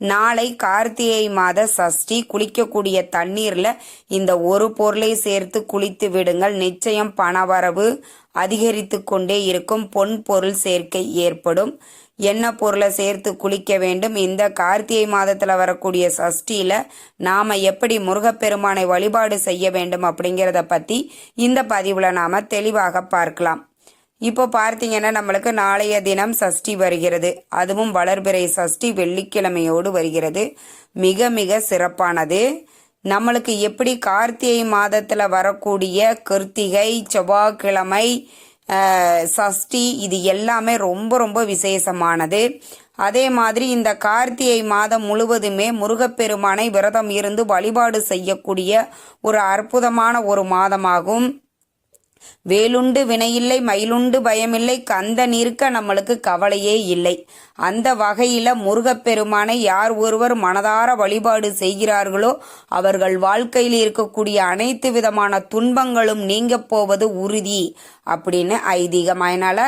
நாளை கார்த்திகை மாத சஷ்டி. குளிக்கக்கூடிய தண்ணீரில் இந்த ஒரு பொருளை சேர்த்து குளித்து விடுங்கள். நிச்சயம் பணவரவு அதிகரித்து கொண்டே இருக்கும். பொன் பொருள் சேர்க்கை ஏற்படும். என்ன பொருளை சேர்த்து குளிக்க வேண்டும்? இந்த கார்த்திகை மாதத்தில் வரக்கூடிய சஷ்டியில் நாம் எப்படி முருகப்பெருமானை வழிபாடு செய்ய வேண்டும் அப்படிங்கிறத பற்றி இந்த பதிவில் நாம் தெளிவாக பார்க்கலாம். இப்போ பார்த்தீங்கன்னா நம்மளுக்கு நாளைய தினம் சஷ்டி வருகிறது. அதுவும் வளர்பிறை சஷ்டி வெள்ளிக்கிழமையோடு வருகிறது. மிக மிக சிறப்பானது. நம்மளுக்கு எப்படி கார்த்திகை மாதத்தில் வரக்கூடிய கிருத்திகை செவ்வாய்க்கிழமை சஷ்டி இது எல்லாமே ரொம்ப ரொம்ப விசேஷமானது. அதே மாதிரி இந்த கார்த்திகை மாதம் முழுவதுமே முருகப்பெருமானை விரதம் இருந்து வழிபாடு செய்யக்கூடிய ஒரு அற்புதமான ஒரு மாதமாகும். வேலுண்டு வினையில்லை மயிலுண்டு பயமில்லை கந்த நிற்க நம்மளுக்கு கவலையே இல்லை. அந்த வகையில முருகப்பெருமானை யார் ஒருவர் மனதார வழிபாடு செய்கிறார்களோ அவர்கள் வாழ்க்கையில் இருக்கக்கூடிய அனைத்து விதமான துன்பங்களும் நீங்க போவது உறுதி அப்படின்னு ஐதீகம் அதனால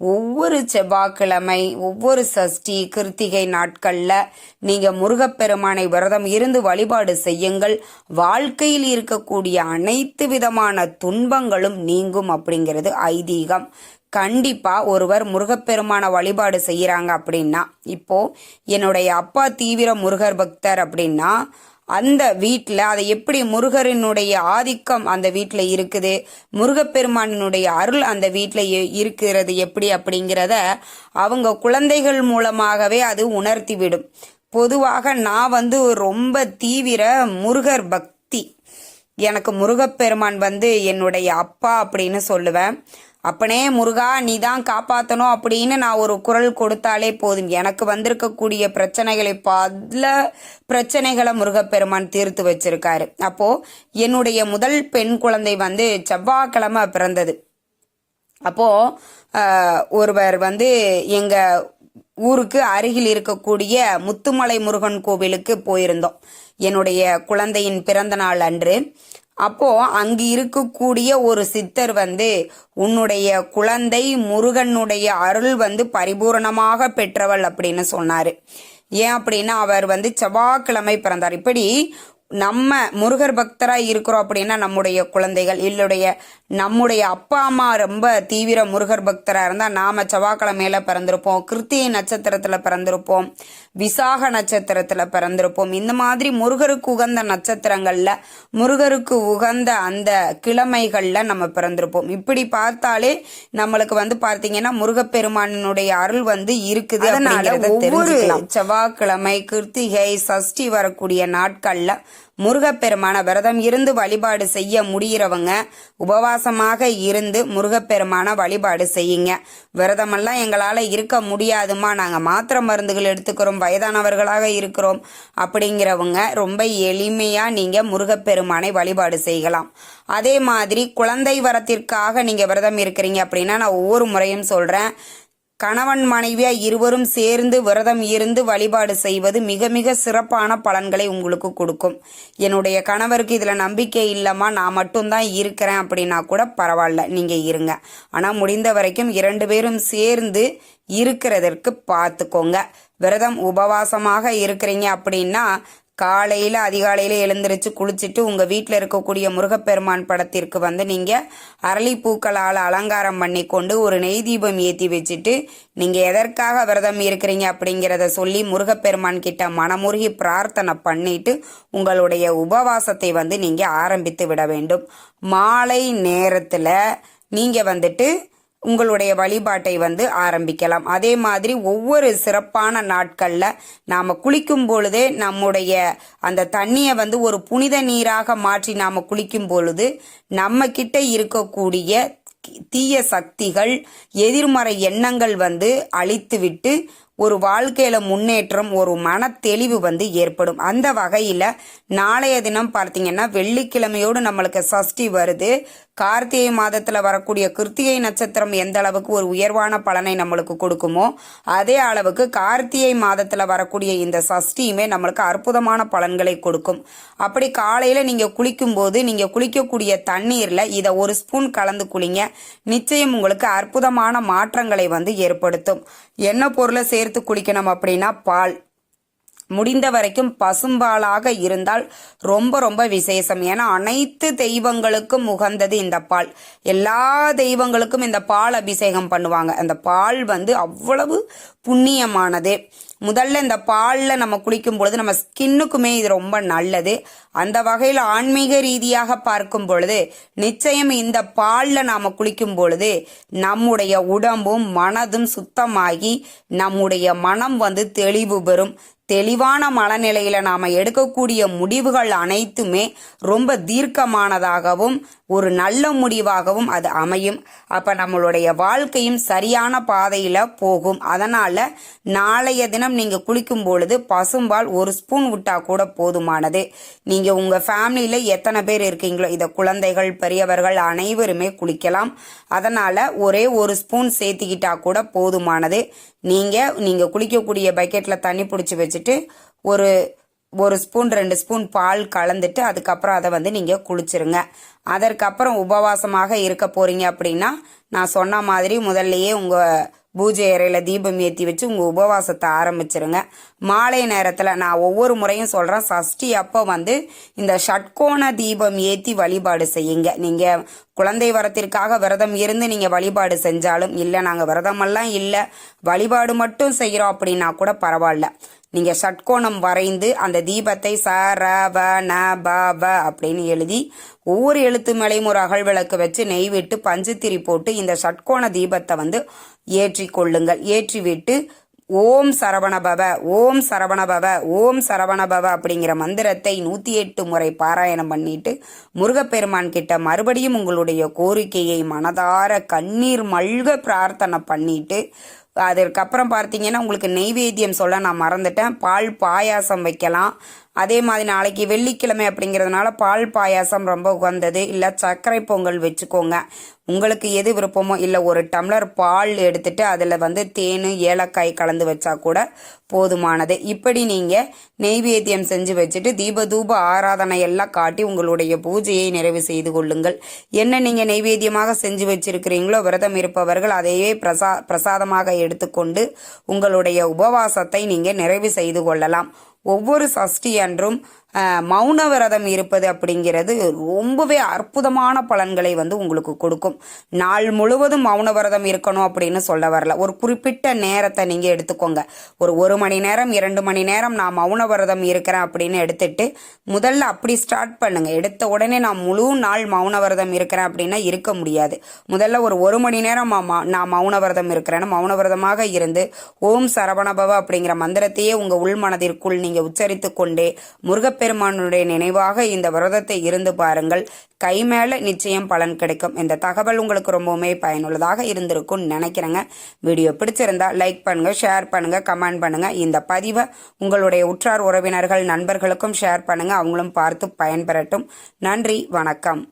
ஒவ்வொரு செவ்வாய்க்கிழமை ஒவ்வொரு சஷ்டி கிருத்திகை நாட்களில் நீங்கள் முருகப்பெருமானை விரதம் இருந்து வழிபாடு செய்யுங்கள். வாழ்க்கையில் இருக்கக்கூடிய அனைத்து விதமான துன்பங்களும் நீங்கும் அப்படிங்கிறது ஐதீகம். கண்டிப்பா ஒருவர் முருகப்பெருமான வழிபாடு செய்யறாங்க அப்படின்னா இப்போ என்னுடைய அப்பா தீவிர முருகர் பக்தர் அப்படின்னா அந்த வீட்டில் அதை எப்படி முருகரினுடைய ஆதிக்கம் அந்த வீட்டில் இருக்குது முருகப்பெருமானினுடைய அருள் அந்த வீட்டில் இருக்கிறது எப்படி அப்படிங்கிறத அவங்க குழந்தைகள் மூலமாகவே அது உணர்த்திவிடும். பொதுவாக நான் வந்து ரொம்ப தீவிர முருகர் பக்தி. எனக்கு முருகப்பெருமான் வந்து என்னுடைய அப்பா அப்படின்னு சொல்லுவேன். அப்பனே முருகா நீ தான் காப்பாற்றணும் அப்படின்னு நான் ஒரு குரல் கொடுத்தாலே போதும். எனக்கு வந்திருக்கக்கூடிய பிரச்சனைகளை பல பிரச்சனைகளை முருகப்பெருமான் தீர்த்து வச்சிருக்காரு. அப்போ என்னுடைய முதல் பெண் குழந்தை வந்து செவ்வாய்க்கிழமை பிறந்தது. அப்போ ஒருவர் வந்து எங்க ஊருக்கு அருகில் இருக்கக்கூடிய முத்துமலை முருகன் கோவிலுக்கு போயிருந்தோம். என்னுடைய குழந்தையின் பிறந்த நாள் அன்று. அப்போ அங்கு இருக்கக்கூடிய ஒரு சித்தர் வந்து உன்னுடைய குழந்தை முருகனுடைய அருள் வந்து பரிபூரணமாக பெற்றவள் அப்படின்னு சொன்னாரு. ஏன் அப்படின்னா அவர் வந்து செவ்வாய்க்கிழமை பிறந்தார். இப்படி நம்ம முருகர் பக்தரா இருக்கிறோம் அப்படின்னா நம்முடைய குழந்தைகள் இல்லுடைய நம்முடைய அப்பா அம்மா ரொம்ப தீவிர முருகர் பக்தரா இருந்தா நாம செவ்வாய்க்கிழமையில பிறந்திருப்போம் கிருத்திகை நட்சத்திரத்துல பிறந்திருப்போம் விசாக நட்சத்திரத்துல பிறந்திருப்போம். இந்த மாதிரி முருகருக்கு உகந்த நட்சத்திரங்கள்ல முருகருக்கு உகந்த அந்த கிழமைகள்ல நம்ம பிறந்திருப்போம். இப்படி பார்த்தாலே நம்மளுக்கு வந்து பார்த்தீங்கன்னா முருகப்பெருமானினுடைய அருள் வந்து இருக்குது அதனால ஒவ்வொரு செவ்வாய்க்கிழமை கிருத்திகை சஷ்டி வரக்கூடிய நாட்கள்ல முருகப்பெருமான விரதம் இருந்து வழிபாடு செய்ய முடிகிறவங்க உபவாசமாக இருந்து முருகப்பெருமான வழிபாடு செய்யுங்க. விரதமெல்லாம் எங்களால் இருக்க முடியாதுமா நாங்கள் மாத்திரை மருந்துகள் எடுத்துக்கிறோம் வயதானவர்களாக இருக்கிறோம் அப்படிங்கிறவங்க ரொம்ப எளிமையாக நீங்கள் முருகப்பெருமானை வழிபாடு செய்யலாம். அதே மாதிரி குழந்தை வரத்திற்காக நீங்கள் விரதம் இருக்கிறீங்க அப்படின்னா நான் ஒவ்வொரு முறையும் சொல்கிறேன் கணவன் மனைவியா இருவரும் சேர்ந்து விரதம் இருந்து வழிபாடு செய்வது மிக மிக சிறப்பான பலன்களை உங்களுக்கு கொடுக்கும். என்னுடைய கணவருக்கு இதில் நம்பிக்கை இல்லைம்மா நான் மட்டும்தான் இருக்கிறேன் அப்படின்னா கூட பரவாயில்ல நீங்கள் இருங்க. ஆனால் முடிந்த வரைக்கும் இரண்டு பேரும் சேர்ந்து இருக்கிறதற்கு பார்த்துக்கோங்க. விரதம் உபவாசமாக இருக்கிறீங்க அப்படின்னா காலையில் அதிகாலையில் எழுந்திரிச்சு குளிச்சுட்டு உங்கள் வீட்டில் இருக்கக்கூடிய முருகப்பெருமான் படத்திற்கு வந்து நீங்கள் அரளிப்பூக்களால் அலங்காரம் பண்ணி கொண்டு ஒரு நெய் தீபம் ஏற்றி வச்சுட்டு நீங்கள் எதற்காக விரதம் இருக்கிறீங்க அப்படிங்கிறத சொல்லி முருகப்பெருமான் கிட்ட மனமுருகி பிரார்த்தனை பண்ணிட்டு உங்களுடைய உபவாசத்தை வந்து நீங்கள் ஆரம்பித்து விட வேண்டும். மாலை நேரத்தில் நீங்கள் வந்துட்டு உங்களுடைய வழிபாட்டை வந்து ஆரம்பிக்கலாம். அதே மாதிரி ஒவ்வொரு சிறப்பான நாட்களில் நாம் குளிக்கும் பொழுதே நம்முடைய அந்த தண்ணியை வந்து ஒரு புனித நீராக மாற்றி நாம் குளிக்கும் பொழுது நம்ம கிட்ட இருக்கக்கூடிய தீய சக்திகள் எதிர்மறை எண்ணங்கள் வந்து அழித்துவிட்டு ஒரு வாழ்க்கையில முன்னேற்றம் ஒரு மன தெளிவு வந்து ஏற்படும். அந்த வகையில நாளைய தினம் பார்த்தீங்கன்னா வெள்ளிக்கிழமையோடு நம்மளுக்கு சஷ்டி வருது. கார்த்திகை மாதத்துல வரக்கூடிய கிருத்திகை நட்சத்திரம் எந்த அளவுக்கு ஒரு உயர்வான பலனை நம்மளுக்கு கொடுக்குமோ அதே அளவுக்கு கார்த்திகை மாதத்துல வரக்கூடிய இந்த சஷ்டியுமே நம்மளுக்கு அற்புதமான பலன்களை கொடுக்கும். அப்படி காலையில நீங்க குளிக்கும் போது நீங்க குளிக்கக்கூடிய தண்ணீர்ல இதை ஒரு ஸ்பூன் கலந்து குளிங்க. நிச்சயம் உங்களுக்கு அற்புதமான மாற்றங்களை வந்து ஏற்படுத்தும். என்ன பொருளை சேர்த்து குளிக்கணும் அப்படின்னா பால். முடிந்த வரைக்கும் பசும்பாலாக இருந்தால் ரொம்ப ரொம்ப விசேஷம். ஏன்னா அனைத்து தெய்வங்களுக்கும் உகந்தது இந்த பால். எல்லா தெய்வங்களுக்கும் இந்த பால் அபிஷேகம் பண்ணுவாங்க. அந்த பால் வந்து அவ்வளவு புண்ணியமானது. முதல்ல இந்த பாலில் நம்ம குளிக்கும் பொழுது நம்ம ஸ்கின்னுக்குமே இது ரொம்ப நல்லது. அந்த வகையில் ஆன்மீக ரீதியாக பார்க்கும் பொழுது நிச்சயம் இந்த பாலில் நாம் குளிக்கும் பொழுது நம்முடைய உடம்பும் மனதும் சுத்தமாகி நம்முடைய மனம் வந்து தெளிவு பெறும். தெளிவான மனநிலையில் நாம் எடுக்கக்கூடிய முடிவுகள் அனைத்துமே ரொம்ப தீர்க்கமானதாகவும் ஒரு நல்ல முடிவாகவும் அது அமையும். அப்போ நம்மளுடைய வாழ்க்கையும் சரியான பாதையில் போகும். அதனால் நாளைய தினம் நீங்கள் குளிக்கும் பொழுது பசும்பால் ஒரு ஸ்பூன் விட்டால் கூட போதுமானது. நீங்கள் உங்கள் ஃபேமிலியில் எத்தனை பேர் இருக்கீங்களோ இதை குழந்தைகள் பெரியவர்கள் அனைவருமே குளிக்கலாம். அதனால் ஒரே ஒரு ஸ்பூன் சேர்த்துக்கிட்டா கூட போதுமானது. நீங்கள் நீங்கள் குளிக்கக்கூடிய பக்கெட்டில் தண்ணி பிடிச்சி வச்சுட்டு ஒரு ஒரு ஸ்பூன் ரெண்டு ஸ்பூன் பால் கலந்துட்டு அதுக்கப்புறம் அதை வந்து நீங்கள் குளிச்சிருங்க. அதற்கப்புறம் உபவாசமாக இருக்க போகிறீங்க அப்படின்னா நான் சொன்ன மாதிரி முதல்லையே உங்கள் பூஜை அறையில் தீபம் ஏற்றி வச்சு உங்கள் உபவாசத்தை ஆரம்பிச்சிருங்க. மாலை நேரத்தில் நான் ஒவ்வொரு முறையும் சொல்கிறேன் சஷ்டி அப்போ வந்து இந்த ஷட்கோண தீபம் ஏற்றி வழிபாடு செய்யுங்க. நீங்கள் குழந்தை வரத்திற்காக விரதம் இருந்து நீங்கள் வழிபாடு செஞ்சாலும் இல்லை நாங்கள் விரதமெல்லாம் இல்லை வழிபாடு மட்டும் செய்கிறோம் அப்படின்னா கூட பரவாயில்ல. நீங்கள் சட்கோணம் வரைந்து அந்த தீபத்தை ச ர வ ந ப வ அப்படின்னு எழுதி ஒவ்வொரு எழுத்து மேலையும் ஒரு அகல் விளக்கு வச்சு நெய் விட்டு பஞ்சுத்திரி போட்டு இந்த சட்கோண தீபத்தை வந்து ஏற்றி கொள்ளுங்கள். ஏற்றி விட்டு ஓம் சரவணபவ ஓம் சரவணபவ ஓம் சரவணபவ அப்படிங்கிற மந்திரத்தை நூத்தி எட்டு முறை பாராயணம் பண்ணிட்டு முருகப்பெருமான் கிட்ட மறுபடியும் உங்களுடைய கோரிக்கையை மனதார கண்ணீர் மல்க பிரார்த்தனை பண்ணிட்டு அதற்கப்புறம் பார்த்தீங்கன்னா உங்களுக்கு நெய்வேத்தியம் சொல்ல நான் மறந்துட்டேன். பால் பாயாசம் வைக்கலாம். அதே மாதிரி நாளைக்கு வெள்ளிக்கிழமை அப்படிங்கிறதுனால பால் பாயாசம் ரொம்ப உகந்தது. இல்லை சர்க்கரை பொங்கல் வச்சுக்கோங்க. உங்களுக்கு எது விருப்பமோ இல்லை ஒரு டம்ளர் பால் எடுத்துட்டு அதில் வந்து தேன் ஏலக்காய் கலந்து வச்சா கூட போதுமானது. இப்படி நீங்கள் நெய்வேத்தியம் செஞ்சு வச்சுட்டு தீப தூப ஆராதனை எல்லாம் காட்டி உங்களுடைய பூஜையை நிறைவு செய்து கொள்ளுங்கள். என்ன நீங்கள் நெய்வேத்தியமாக செஞ்சு வச்சிருக்கிறீங்களோ விரதம் இருப்பவர்கள் அதையே பிரசா பிரசாதமாக எடுத்துக்கொண்டு உங்களுடைய உபவாசத்தை நீங்கள் நிறைவு செய்து கொள்ளலாம். ஒவ்வொரு சஷ்டி அன்றும் மௌன விரதம் இருப்பது அப்படிங்கிறது ரொம்பவே அற்புதமான பலன்களை வந்து உங்களுக்கு கொடுக்கும். நாள் முழுவதும் மௌன விரதம் இருக்கணும் அப்படின்னு சொல்ல வரல. ஒரு குறிப்பிட்ட நேரத்தை நீங்கள் எடுத்துக்கோங்க. ஒரு ஒரு மணி நேரம் இரண்டு மணி நேரம் நான் மௌன விரதம் இருக்கிறேன் அப்படின்னு எடுத்துட்டு முதல்ல அப்படி ஸ்டார்ட் பண்ணுங்க. எடுத்த உடனே நான் முழு நாள் மௌன விரதம் இருக்கிறேன் அப்படின்னா இருக்க முடியாது. முதல்ல ஒரு ஒரு மணி நேரம் நான் மௌன விரதம் இருக்கிறேன்னு மௌன விரதமாக இருந்து ஓம் சரவணபவ அப்படிங்கிற மந்திரத்தையே உங்கள் உள்மனதிற்குள் நீங்கள் உச்சரித்து கொண்டே முருகப்பெருமான் முருகப்பெருமானுடைய நினைவாக இந்த விரதத்தை இருந்து பாருங்கள். கை மேல நிச்சயம் பலன் கிடைக்கும். இந்த தகவல் உங்களுக்கு ரொம்பவுமே பயனுள்ளதாக இருந்திருக்கும்னு நினைக்கிறேங்க. வீடியோ பிடிச்சிருந்தா லைக் பண்ணுங்க ஷேர் பண்ணுங்க கமெண்ட் பண்ணுங்க. இந்த பதிவை உங்களுடைய உற்றார் உறவினர்கள் நண்பர்களுக்கும் ஷேர் பண்ணுங்க. அவங்களும் பார்த்து பயன்பெறட்டும். நன்றி வணக்கம்.